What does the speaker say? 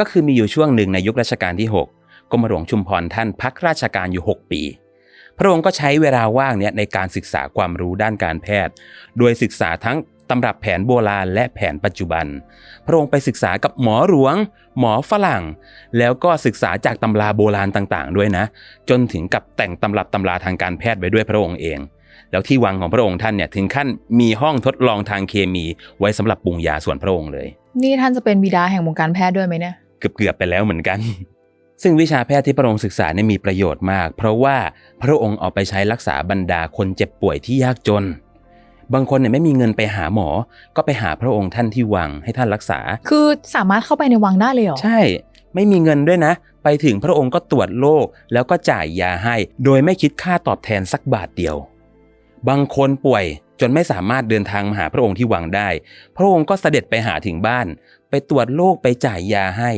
ก็คือมีอยู่ช่วงหนึ่งในยุครัชกาลที่ 6กรมหลวงชุมพรท่านพักราชการอยู่ 6 ปี พระองค์ก็ใช้เวลาว่างเนี่ยในการศึกษาความรู้ด้านการแพทย์ โดยศึกษาทั้งตำรับแผนโบราณและแผนปัจจุบัน พระองค์ไปศึกษากับหมอหลวง หมอฝรั่ง แล้วก็ศึกษาจากตำราโบราณต่างๆ ด้วยนะ จนถึงกับแต่งตำรับตำราทางการแพทย์ไว้ด้วยพระองค์เอง แล้วที่วังของพระองค์ท่านเนี่ยถึงขั้นมีห้องทดลองทางเคมีไว้สำหรับปรุงยาส่วนพระองค์เลย นี่ท่านจะเป็นบิดาแห่งวงการแพทย์ด้วยไหมเนี่ย เกือบๆไปแล้วเหมือนกัน ซึ่งวิชาแพทย์ที่พระองค์ศึกษาเนี่ยมีประโยชน์มาก เพราะว่าพระองค์เอาไปใช้รักษาบรรดาคนเจ็บป่วยที่ยากจน บางคนเนี่ยไม่มีเงินไปหาหมอ ก็ไปหาพระองค์ท่านที่วังให้ท่านรักษา คือสามารถเข้าไปในวังได้เลยเหรอ ใช่ ไม่มีเงินด้วยนะ ไปถึงพระองค์ก็ตรวจโรคแล้วก็จ่ายยาให้ โดยไม่คิดค่าตอบแทนสักบาทเดียว บางคนป่วยจนไม่สามารถเดินทางมาหาพระองค์ที่วังได้ พระองค์ก็เสด็จไปหาถึงบ้าน ไปตรวจโรคไปจ่ายยาให้